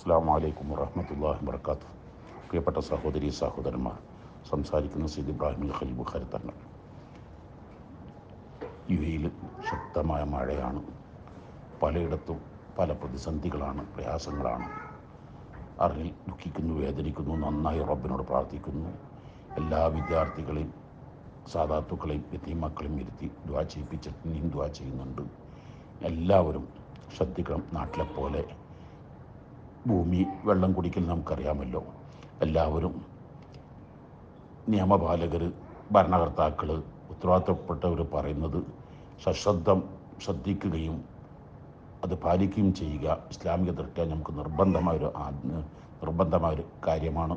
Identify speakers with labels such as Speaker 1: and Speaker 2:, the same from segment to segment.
Speaker 1: അസ്സാം വലൈക്കും വറഹമത്തല്ലാഹി വർക്കാത്തു പ്രിയപ്പെട്ട സഹോദരി സഹോദരന്മാർ സംസാരിക്കുന്ന സീദ് ഇബ്രാഹിം ബുഖാരി തന്നെ യു എയിൽ ശക്തമായ മഴയാണ്. പലയിടത്തും പല പ്രതിസന്ധികളാണ് പ്രയാസങ്ങളാണ്. അറിഞ്ഞ് ദുഃഖിക്കുന്നു വേദനിക്കുന്നു നന്നായി റബ്ബിനോട് പ്രാർത്ഥിക്കുന്നു. എല്ലാ വിദ്യാർത്ഥികളെയും സാധാത്തുക്കളെയും എത്തിമക്കളെയും ഇരുത്തി ദ്വാ ചെയ്യിപ്പിച്ചിട്ട് ഇനിയും ദ്വാ ചെയ്യുന്നുണ്ട്. എല്ലാവരും ശ്രദ്ധിക്കണം നാട്ടിലെ പോലെ ഭൂമി വെള്ളം കുടിക്കൽ നമുക്കറിയാമല്ലോ. എല്ലാവരും നിയമപാലകർ ഭരണകർത്താക്കൾ ഉത്തരവാദിത്തപ്പെട്ടവർ പറയുന്നത് സശ്രദ്ധം ശ്രദ്ധിക്കുകയും അത് പാലിക്കുകയും ചെയ്യുക. ഇസ്ലാമിക ദൃഷ്ടിയ നമുക്ക് നിർബന്ധമായ നിർബന്ധമായൊരു നിർബന്ധമായ ഒരു കാര്യമാണ്.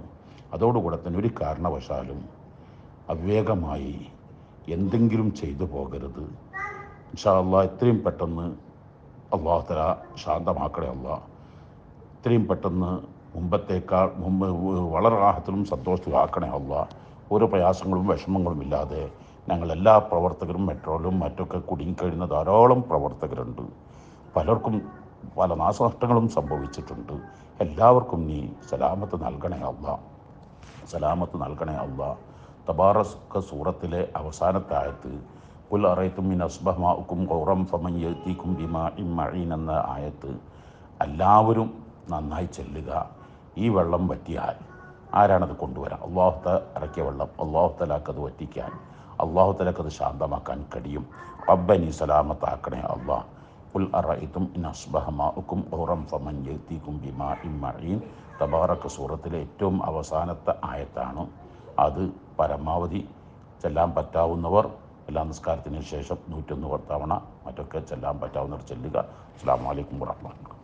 Speaker 1: അതോടുകൂടെ തന്നെ ഒരു കാരണവശാലും അവിവേകമായി എന്തെങ്കിലും ചെയ്തു പോകരുത്. ഇൻഷാ അള്ളാ എത്രയും പെട്ടെന്ന് അള്ളാഹുത്തല ശാന്തമാക്കണേ അള്ളാഹ്. എത്രയും പെട്ടെന്ന് മുമ്പത്തേക്കാൾ മുമ്പ് വളരെ ആഹത്തിലും അല്ല ഒരു പ്രയാസങ്ങളും വിഷമങ്ങളും ഇല്ലാതെ ഞങ്ങളെല്ലാ പ്രവർത്തകരും മെട്രോയിലും മറ്റൊക്കെ കുടുങ്ങിക്കഴിയുന്ന ധാരാളം പ്രവർത്തകരുണ്ട്. പലർക്കും പല നാശനഷ്ടങ്ങളും സംഭവിച്ചിട്ടുണ്ട്. എല്ലാവർക്കും നീ സലാമത്ത് നൽകണേ അല്ല സലാമത്ത് നൽകണേ അല്ല തബാറസ്ക സൂറത്തിലെ അവസാനത്തെ ആയത്ത് പുൽ അറയത്തും മിൻ അസ്ബഹമാക്കും ഗൗറം ഫമൻ യത്തീക്കും ബിമാ ഇമ്മഴീൻ എന്ന ആയത്ത്. എല്ലാവരും നന്നായി ചെല്ലുക. ഈ വെള്ളം വറ്റിയാൽ ആരാണത് കൊണ്ടുവരാൻ? അള്ളാഹുത്ത ഇറക്കിയ വെള്ളം അള്ളാഹുത്തലാക്കത് വറ്റിക്കാൻ. അള്ളാഹുത്തലാക്കത് ശാന്തമാക്കാൻ കഴിയും. റബ്ബനി സലാമത്താക്കണേ അള്ളാഹ് ഉൽ അറയിത്തും ഇൻ അസ്ബഹമാക്കും ഔറം ഫമൻ യത്തീക്കും ബിമാ ഇമ്മഴീൻ തബാറക്ക് സൂറത്തിലെ ഏറ്റവും അവസാനത്തെ ആയത്താണ്. അത് പരമാവധി ചെല്ലാൻ പറ്റാവുന്നവർ എല്ലാ നിസ്കാരത്തിന് ശേഷം നൂറ്റൊന്ന് തവണ മറ്റൊക്കെ ചെല്ലാൻ പറ്റാവുന്നവർ ചെല്ലുക. അസ്സാം വലൈക്കും വാഹമത്തുള്ള